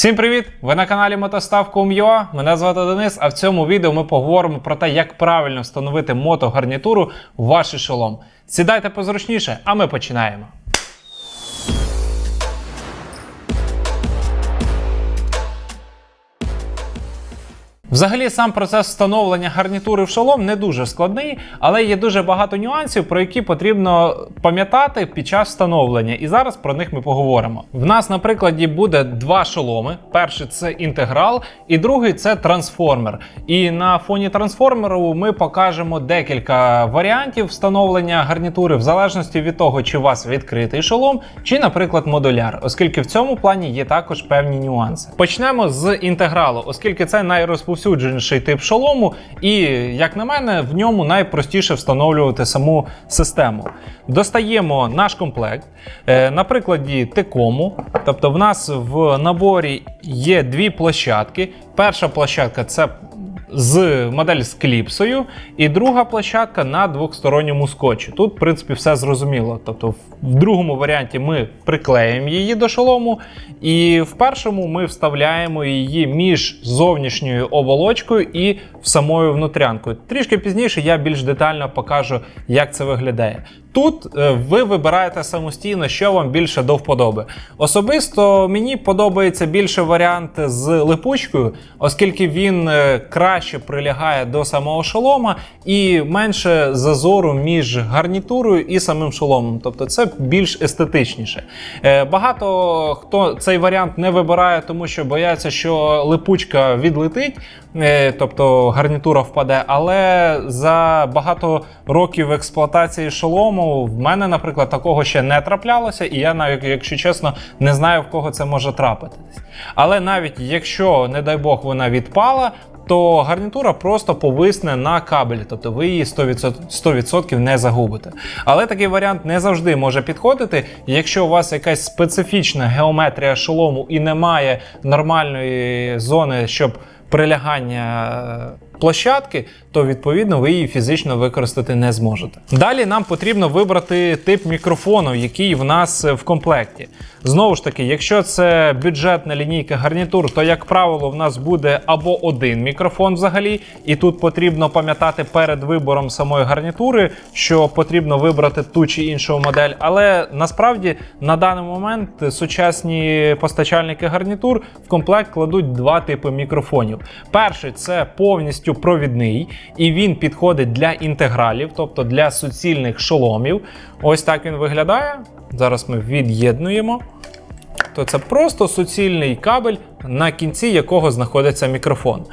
Всім привіт! Ви на каналі Мотостав.com.ua, Мене звати Денис. А в цьому відео ми поговоримо про те, як правильно встановити мотогарнітуру в ваш шолом. Сідайте позручніше, а ми починаємо. Взагалі, сам процес встановлення гарнітури в шолом не дуже складний, але є дуже багато нюансів, про які потрібно пам'ятати під час встановлення. І зараз про них ми поговоримо. В нас, на прикладі, буде два шоломи: перший це інтеграл, і другий це трансформер. І на фоні трансформеру ми покажемо декілька варіантів встановлення гарнітури, в залежності від того, чи у вас відкритий шолом, чи, наприклад, модуляр, оскільки в цьому плані є також певні нюанси. Почнемо з інтегралу, оскільки це найрозповсюдженіший тип шолому, і, як на мене, в ньому найпростіше встановлювати саму систему. Достаємо наш комплект. Е, На прикладі Текому. Тобто, в нас в наборі є дві площадки. Перша площадка це з модель з кліпсою, і друга площадка на двохсторонньому скотчі. Тут, в принципі, все зрозуміло. Тобто, в- другому варіанті ми приклеїмо її до шолому, і в першому ми вставляємо її між зовнішньою оболочкою і самою внутрянкою. Трішки пізніше я більш детально покажу, як це виглядає. Тут е, ви вибираєте самостійно, що вам більше до вподоби. Особисто мені подобається більше варіант з липучкою, оскільки він е, краще прилягає до самого шолома і менше зазору між гарнітурою і самим шоломом. Тобто це більш естетичніше. Е, Багато хто цей варіант не вибирає, тому що бояться, що липучка відлетить, тобто гарнітура впаде. Але за багато років експлуатації шолому в мене, наприклад, такого ще не траплялося, і я навіть, якщо чесно, не знаю в кого це може трапитись. Але навіть якщо, не дай Бог, вона відпала. То гарнітура просто повисне на кабелі, тобто ви її 100%, 100% не загубите. Але такий варіант не завжди може підходити. Якщо у вас якась специфічна геометрія шолому і немає нормальної зони, щоб прилягання площадки, то відповідно ви її фізично використати не зможете. Далі нам потрібно вибрати тип мікрофону, який в нас е, в комплекті. Знову ж таки, якщо це бюджетна лінійка гарнітур, то як правило в нас буде або один мікрофон взагалі, і тут потрібно пам'ятати перед вибором самої гарнітури, що потрібно вибрати ту чи іншу модель. Але насправді на даний момент сучасні постачальники гарнітур в комплект кладуть два типи мікрофонів. Перший це повністю провідний, і він підходить для інтегралів, тобто для суцільних шоломів. Ось так він виглядає. Зараз ми від'єднуємо. То це просто суцільний кабель, на кінці якого знаходиться мікрофон.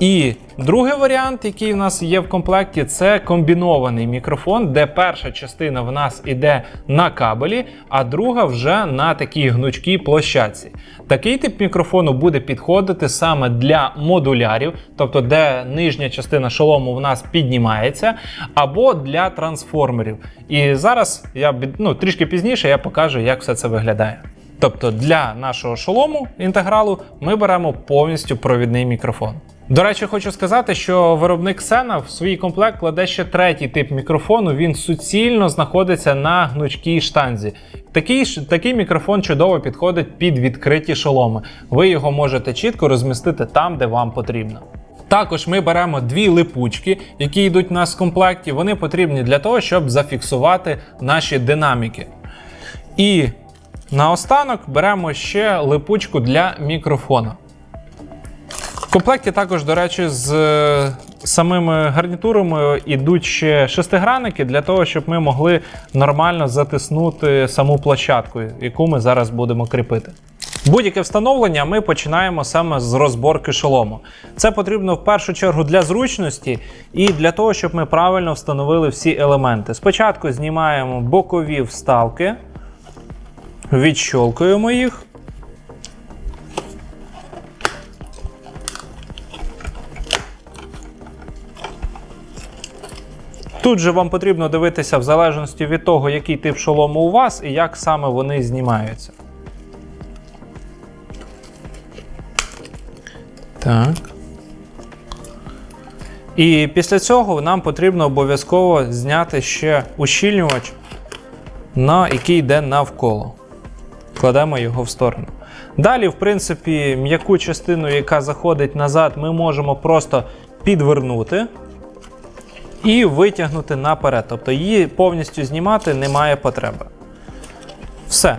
І другий варіант, який в нас є в комплекті, це комбінований мікрофон, де перша частина в нас іде на кабелі, а друга вже на такій гнучкій площадці. Такий тип мікрофону буде підходити саме для модулярів, тобто де нижня частина шолому в нас піднімається, або для трансформерів. І зараз я ну, трішки пізніше я покажу, як все це виглядає. Тобто для нашого шолому інтегралу ми беремо повністю провідний мікрофон. До речі, хочу сказати, що виробник Sena в свій комплект кладе ще третій тип мікрофону. Він суцільно знаходиться на гнучкій штанзі. Такий, такий мікрофон чудово підходить під відкриті шоломи. Ви його можете чітко розмістити там, де вам потрібно. Також ми беремо дві липучки, які йдуть у нас в комплекті. Вони потрібні для того, щоб зафіксувати наші динаміки. І наостанок беремо ще липучку для мікрофона. В комплекті також, до речі, з е, самими гарнітурами йдуть ще шестигранники для того, щоб ми могли нормально затиснути саму площадку, яку ми зараз будемо кріпити. Будь-яке встановлення ми починаємо саме з розборки шолому. Це потрібно в першу чергу для зручності і для того, щоб ми правильно встановили всі елементи. Спочатку знімаємо бокові вставки, відщолкуємо їх. Тут же вам потрібно дивитися в залежності від того, який тип шолому у вас і як саме вони знімаються. Так. І після цього нам потрібно обов'язково зняти ще ущільнювач, на який йде навколо. Кладемо його в сторону. Далі, в принципі, м'яку частину, яка заходить назад, ми можемо просто підвернути і витягнути наперед. Тобто її повністю знімати немає потреби. Все.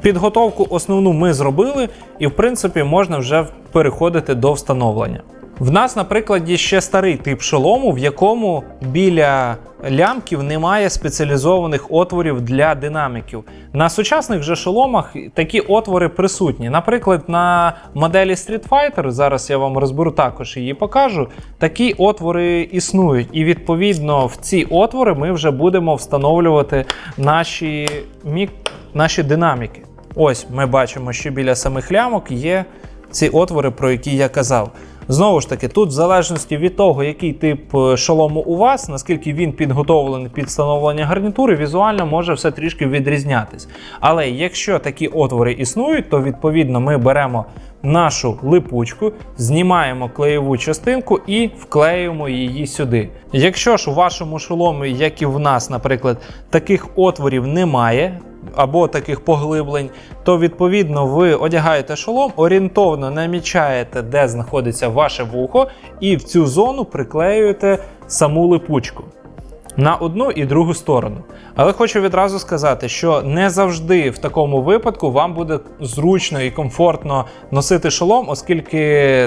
Підготовку основну ми зробили, і в принципі можна вже переходити до встановлення. В нас, на прикладі, ще старий тип шолому, в якому біля лямків немає спеціалізованих отворів для динаміків. На сучасних же шоломах такі отвори присутні. Наприклад, на моделі Street Fighter, зараз я вам розберу також її покажу. Такі отвори існують, і відповідно в ці отвори ми вже будемо встановлювати наші, мік... наші динаміки. Ось ми бачимо, що біля самих лямок є ці отвори, про які я казав. Знову ж таки, тут в залежності від того, який тип е, шолому у вас, наскільки він підготовлений під встановлення гарнітури, візуально може все трішки відрізнятись. Але якщо такі отвори існують, то відповідно ми беремо нашу липучку, знімаємо клеєву частинку і вклеюємо її сюди. Якщо ж у вашому шоломі, як і в нас, наприклад, таких отворів немає. Або таких поглиблень, то відповідно ви одягаєте шолом, орієнтовно намічаєте, де знаходиться ваше вухо, і в цю зону приклеюєте саму липучку на одну і другу сторону. Але хочу відразу сказати, що не завжди в такому випадку вам буде зручно і комфортно носити шолом, оскільки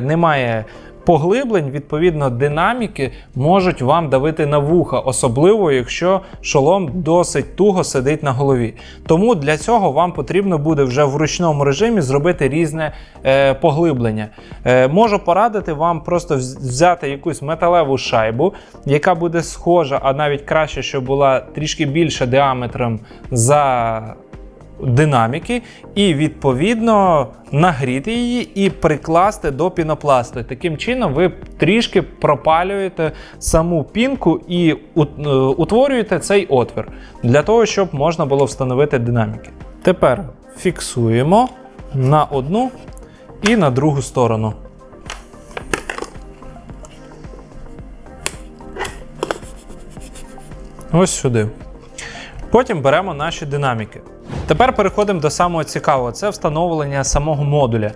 немає. Поглиблень, відповідно, динаміки можуть вам давити на вуха, особливо якщо шолом досить туго сидить на голові. Тому для цього вам потрібно буде вже в ручному режимі зробити різне е, поглиблення. Е, можу порадити вам просто взяти якусь металеву шайбу, яка буде схожа, а навіть краще, щоб була трішки більше діаметром за динаміки, і відповідно нагріти її і прикласти до пінопласту. Таким чином, ви трішки пропалюєте саму пінку і е, утворюєте цей отвір для того, щоб можна було встановити динаміки. Тепер фіксуємо на одну і на другу сторону. Ось сюди. Потім беремо наші динаміки. Тепер переходимо до самого цікавого: це встановлення самого модуля.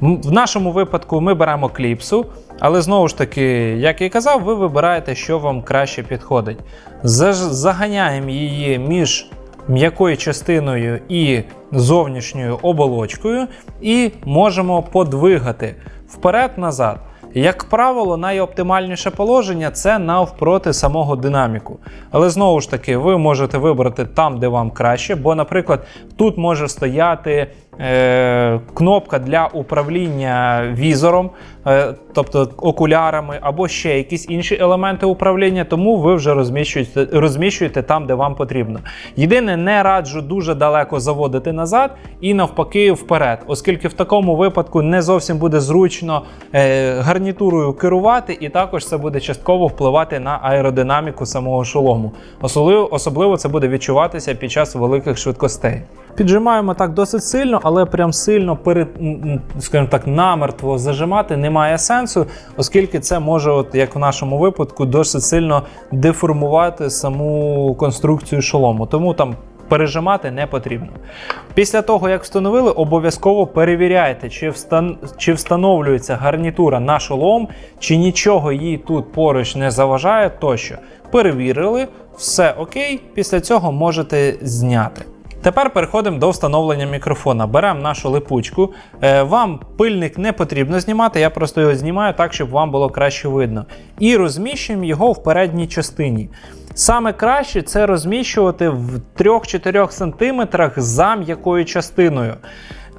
В нашому випадку ми беремо кліпсу, але знову ж таки, як і казав, ви вибираєте, що вам краще підходить. Заганяємо її між м'якою частиною і зовнішньою оболочкою, і можемо подвигати вперед-назад. Як правило, найоптимальніше положення це навпроти самого динаміку. Але знову ж таки, ви можете вибрати там, де вам краще, бо, наприклад, тут може стояти е, кнопка для управління візором, е, тобто окулярами, або ще якісь інші елементи управління, тому ви вже розміщуєте, розміщуєте там, де вам потрібно. Єдине, не раджу дуже далеко заводити назад і навпаки вперед, оскільки в такому випадку не зовсім буде зручно е, гарнітурою керувати, і також це буде частково впливати на аеродинаміку самого шолому. Особливо, особливо це буде відчуватися під час великих швидкостей. Піджимаємо так досить сильно, але прям сильно перед, скажімо так, намертво зажимати немає сенсу, оскільки це може, от як в нашому випадку, досить сильно деформувати саму конструкцію шолому. Тому там пережимати не потрібно. Після того, як встановили, обов'язково перевіряйте, чи, встан... чи встановлюється гарнітура на шолом, чи нічого їй тут поруч не заважає тощо. Перевірили, все окей, після цього можете зняти. Тепер переходимо до встановлення мікрофона. Беремо нашу липучку. Е, Вам пильник не потрібно знімати, я просто його знімаю так, щоб вам було краще видно. І розміщуємо його в передній частині. Саме краще це розміщувати в 3-4 см за м'якою частиною.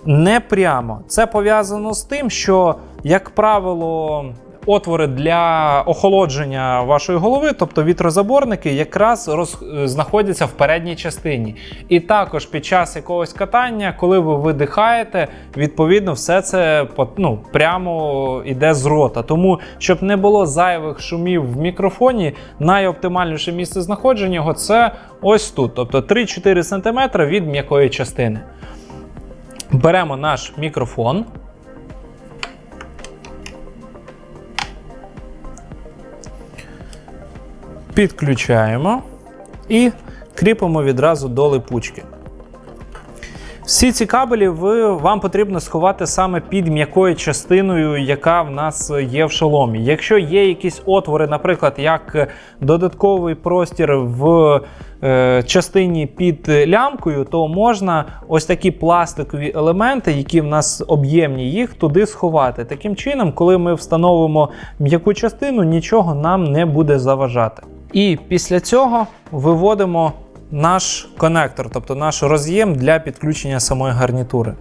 Не прямо. Це пов'язано з тим, що, як правило, отвори для охолодження вашої голови, тобто вітрозаборники, якраз роз... е, знаходяться в передній частині. І також під час якогось катання, коли ви видихаєте, відповідно, все це ну, прямо йде з рота. Тому, щоб не було зайвих шумів в мікрофоні, найоптимальніше місце знаходження його це ось тут, тобто 3-4 см від м'якої частини. Беремо наш мікрофон. Підключаємо і кріпимо відразу до липучки. Всі ці кабелі ви, вам потрібно сховати саме під м'якою частиною, яка в нас є в шоломі. Якщо є якісь отвори, наприклад, як додатковий простір в е, частині під лямкою, то можна ось такі пластикові елементи, які в нас об'ємні, їх туди сховати. Таким чином, коли ми встановимо м'яку частину, нічого нам не буде заважати. І після цього виводимо наш конектор, тобто наш роз'єм для підключення самої гарнітури.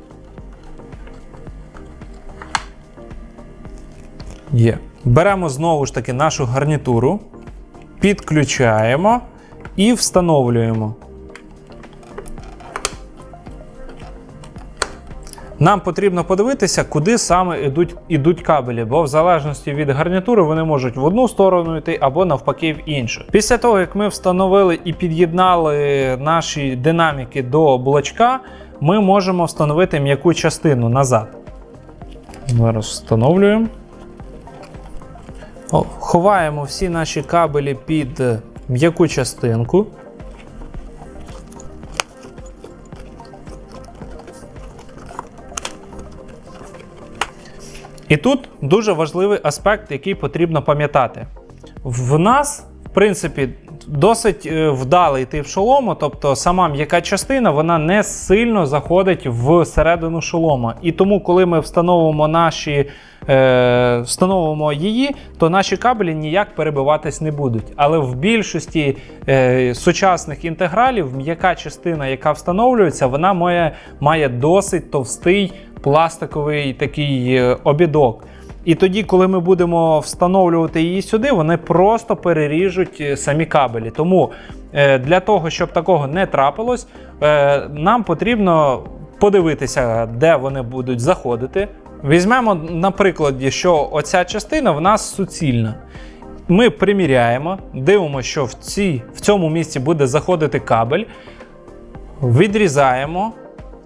Є. Беремо знову ж таки нашу гарнітуру, підключаємо і встановлюємо. Нам потрібно подивитися, куди саме йдуть, йдуть кабелі, бо в залежності від гарнітури вони можуть в одну сторону йти або навпаки в іншу. Після того, як ми встановили і під'єднали наші динаміки до блочка, ми можемо встановити м'яку частину назад. Зараз встановлюємо. Ховаємо всі наші кабелі під м'яку частинку. І тут дуже важливий аспект, який потрібно пам'ятати. В нас, в принципі, досить е, вдало йти в шолому, тобто сама м'яка частина вона не сильно заходить в середину шолома. І тому, коли ми встановимо наші. Е, встановимо її, то наші кабелі ніяк перебиватись не будуть. Але в більшості е, сучасних інтегралів м'яка частина, яка встановлюється, вона має, має досить товстий пластиковий такий е, обідок. І тоді, коли ми будемо встановлювати її сюди, вони просто переріжуть е, самі кабелі. Тому е, для того, щоб такого не трапилось, нам потрібно подивитися, де вони будуть заходити. Візьмемо, на прикладі, що оця частина в нас суцільна. Ми приміряємо, дивимося, що в, цій, в цьому місці буде заходити кабель, відрізаємо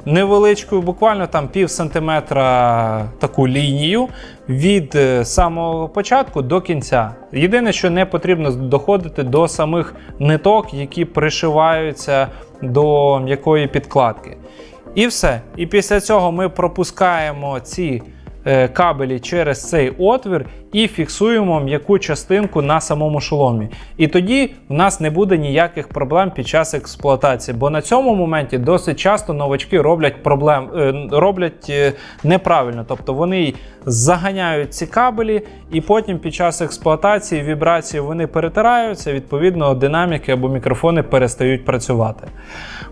невеличкою, буквально там пів сантиметра таку лінію від е, самого початку до кінця. Єдине, що не потрібно доходити до самих ниток, які пришиваються до м'якої підкладки. І все. І після цього ми пропускаємо ці кабелі через цей отвір і фіксуємо м'яку частинку на самому шоломі. І тоді в нас не буде ніяких проблем під час експлуатації. Бо на цьому моменті досить часто новачки роблять проблем, е, роблять е, неправильно. Тобто вони заганяють ці кабелі, і потім під час експлуатації вібрації вони перетираються, відповідно, динаміки або мікрофони перестають працювати.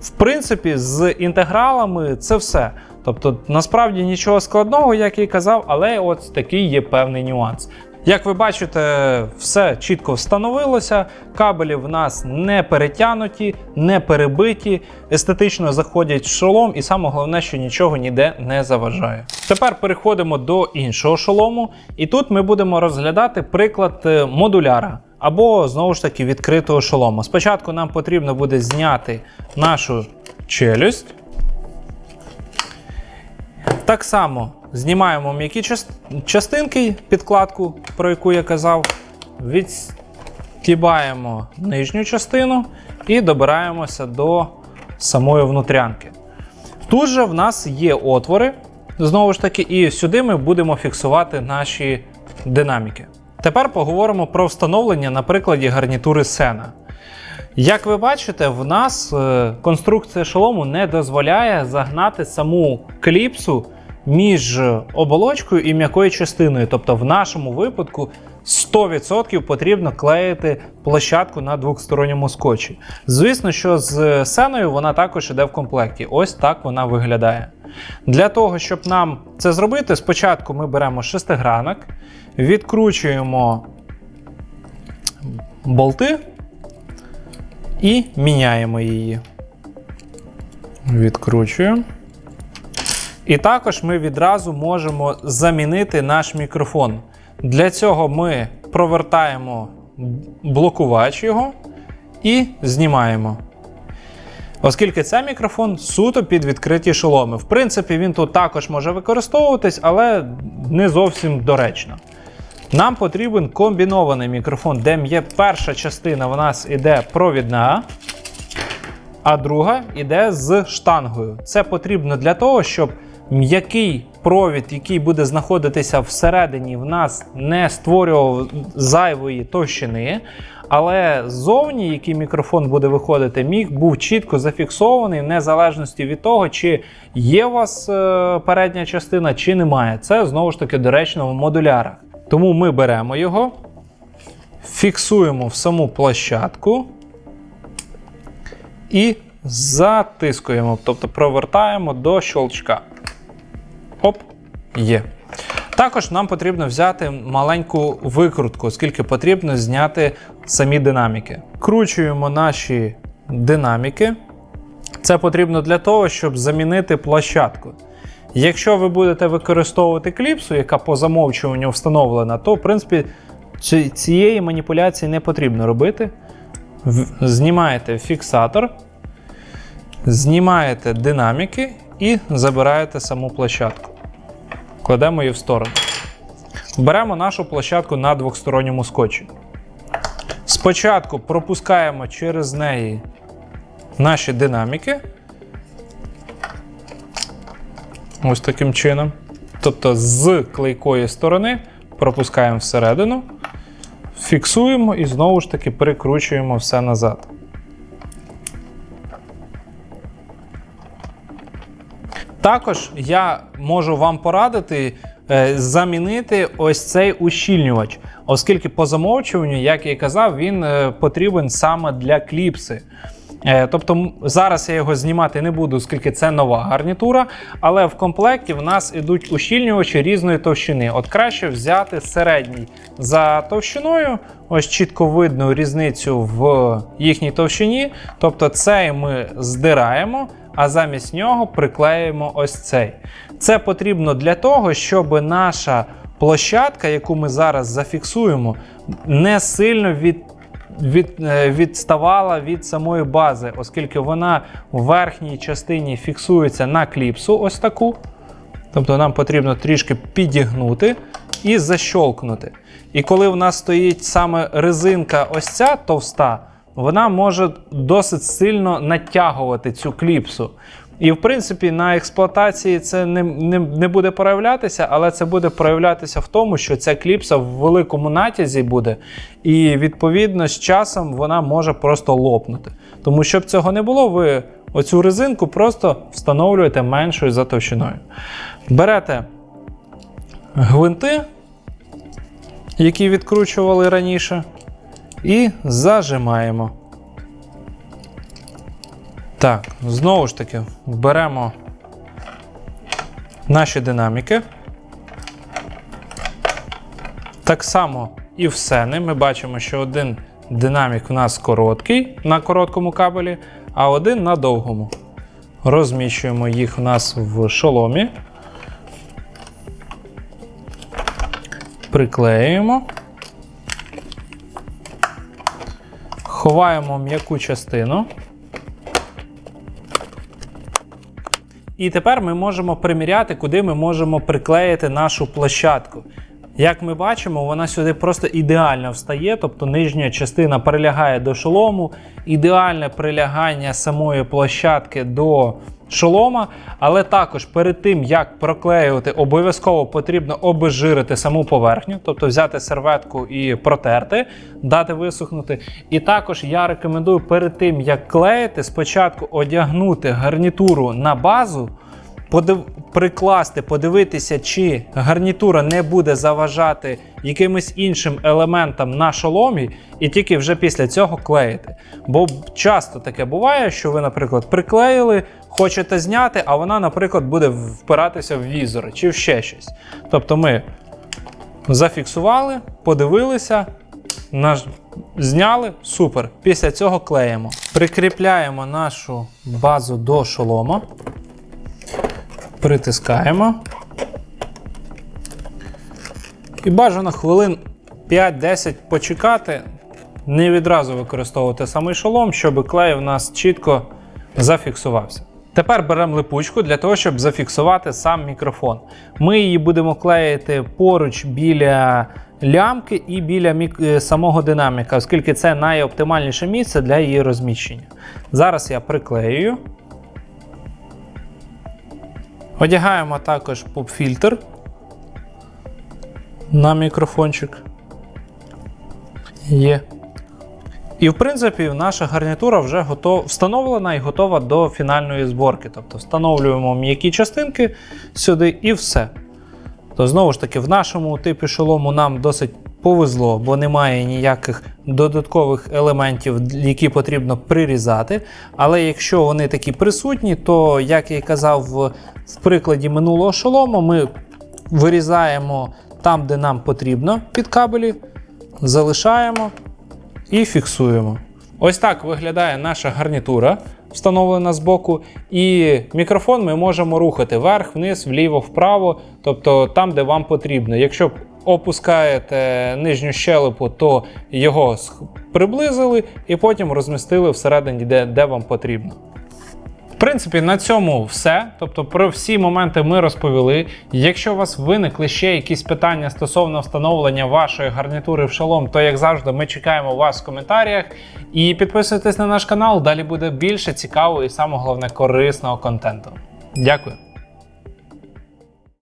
В принципі, з інтегралами це все. Тобто, насправді нічого складного, як і казав, але от такий є певний нюанс. Як ви бачите, все чітко встановилося. Кабелі в нас не перетянуті, не перебиті, естетично заходять в шолом, і саме головне, що нічого ніде не заважає. Тепер переходимо до іншого шолому, і тут ми будемо розглядати приклад е, модуляра. Або знову ж таки відкритого шолома. Спочатку нам потрібно буде зняти нашу челюсть. Так само знімаємо м'які частинки, підкладку, про яку я казав, відстібаємо нижню частину і добираємося до самої внутрянки. Тут же в нас є отвори, знову ж таки, і сюди ми будемо фіксувати наші динаміки. Тепер поговоримо про встановлення на прикладі гарнітури Sena. Як ви бачите, в нас е, конструкція шолому не дозволяє загнати саму кліпсу між оболочкою і м'якою частиною. Тобто, в нашому випадку 100% потрібно клеїти площадку на двосторонньому скотчі. Звісно, що з сеною вона також іде в комплекті. Ось так вона виглядає. Для того, щоб нам це зробити, спочатку ми беремо шестигранок, відкручуємо болти і міняємо її. Відкручуємо. І також ми відразу можемо замінити наш мікрофон. Для цього ми провертаємо блокувач його і знімаємо. Оскільки це мікрофон суто під відкриті шоломи. В принципі, він тут також може використовуватись, але не зовсім доречно. Нам потрібен комбінований мікрофон, де є перша частина в нас іде провідна. а друга йде з штангою. Це потрібно для того, щоб м'який провід, який буде знаходитися всередині, в нас не створював зайвої товщини. Але ззовні, який мікрофон буде виходити, міг був чітко зафіксований в незалежності від того, чи є у вас е, передня частина, чи немає. Це знову ж таки доречно в модулярах. Тому ми беремо його, фіксуємо в саму площадку і затискуємо, тобто провертаємо до щелчка. Оп, є. Також нам потрібно взяти маленьку викрутку, оскільки потрібно зняти самі динаміки. Кручуємо наші динаміки. Це потрібно для того, щоб замінити площадку. Якщо ви будете використовувати кліпсу, яка по замовчуванню встановлена, то в принципі цієї маніпуляції не потрібно робити. Знімаєте фіксатор, знімаєте динаміки і забираєте саму площадку. Кладемо її в сторону. Беремо нашу площадку на двохсторонньому скотчі. Спочатку пропускаємо через неї наші динаміки. Ось таким чином. Тобто з клейкої сторони пропускаємо всередину, фіксуємо і знову ж таки прикручуємо все назад. Також я можу вам порадити е, замінити ось цей ущільнювач, оскільки по замовчуванню, як я і казав, він е, потрібен саме для кліпси. Е, Тобто зараз я його знімати не буду, оскільки це нова гарнітура, але в комплекті в нас ідуть ущільнювачі різної товщини. От краще взяти середній за товщиною, ось чітко видно різницю в їхній товщині. Тобто цей ми здираємо, а замість нього приклеїмо ось цей. Це потрібно для того, щоб наша площадка, яку ми зараз зафіксуємо, не сильно від від, е, відставала від самої бази, оскільки вона в верхній частині фіксується на кліпсу, ось таку. Тобто нам потрібно трішки підігнути і защолкнути. І коли в нас стоїть саме резинка, ось ця товста, вона може досить сильно натягувати цю кліпсу. І в принципі на експлуатації це не, не, не буде проявлятися, але це буде проявлятися в тому, що ця кліпса в великому натязі буде, і відповідно з часом вона може просто лопнути. Тому щоб цього не було, ви оцю резинку просто встановлюєте меншою за товщиною. Берете гвинти, які відкручували раніше, і зажимаємо. Так, знову ж таки, беремо наші динаміки. Так само і в сени. Ми бачимо, що один динамік у нас короткий на короткому кабелі, а один на довгому. Розміщуємо їх у нас в шоломі. Приклеюємо. Ховаємо м'яку частину. І тепер ми можемо приміряти, куди ми можемо приклеїти нашу площадку. Як ми бачимо, вона сюди просто ідеально встає, тобто нижня частина прилягає до шолому, ідеальне прилягання самої площадки до шолома. Але також перед тим, як проклеювати, обов'язково потрібно обезжирити саму поверхню, тобто взяти серветку і протерти, дати висохнути. І також я рекомендую перед тим, як клеїти, спочатку одягнути гарнітуру на базу подив... прикласти, подивитися, чи гарнітура не буде заважати якимось іншим елементам на шоломі, і тільки вже після цього клеїти. Бо часто таке буває, що ви, наприклад, приклеїли, хочете зняти, а вона, наприклад, буде впиратися в візор чи в ще щось. Тобто ми зафіксували, подивилися. Наш... Зняли, супер. Після цього клеїмо. Прикріпляємо нашу базу до шолома притискаємо. І бажано хвилин 5-10 почекати, не відразу використовувати самий шолом, щоб клей у нас чітко зафіксувався. Тепер беремо липучку для того, щоб зафіксувати сам мікрофон. Ми її будемо клеїти поруч біля лямки і біля мік... е, самого динаміка, оскільки це найоптимальніше місце для її розміщення. Зараз я приклеюю. Одягаємо також поп-фільтр на мікрофончик. Є. І в принципі, наша гарнітура вже готова, встановлена і готова до фінальної зборки. Тобто встановлюємо м'які частинки сюди і все. То знову ж таки, в нашому типі шолому нам досить повезло, бо немає ніяких додаткових елементів, які потрібно прирізати. Але якщо вони такі присутні, то, як я і казав в, прикладі минулого шолому, ми вирізаємо там, де нам потрібно під кабелі, залишаємо і фіксуємо. Ось так виглядає наша гарнітура, встановлена збоку. І мікрофон ми можемо рухати вверх, вниз, вліво, вправо, тобто там, де вам потрібно. Якщо опускаєте нижню щелепу, то його приблизили і потім розмістили всередині, де, де вам потрібно. Принципі, на цьому все. Тобто, про всі моменти ми розповіли. Якщо у вас виникли ще якісь питання стосовно встановлення вашої гарнітури в шалом, то як завжди, ми чекаємо вас в коментарях. І підписуйтесь на наш канал. Далі буде більше цікавого і саме головне корисного контенту. Дякую.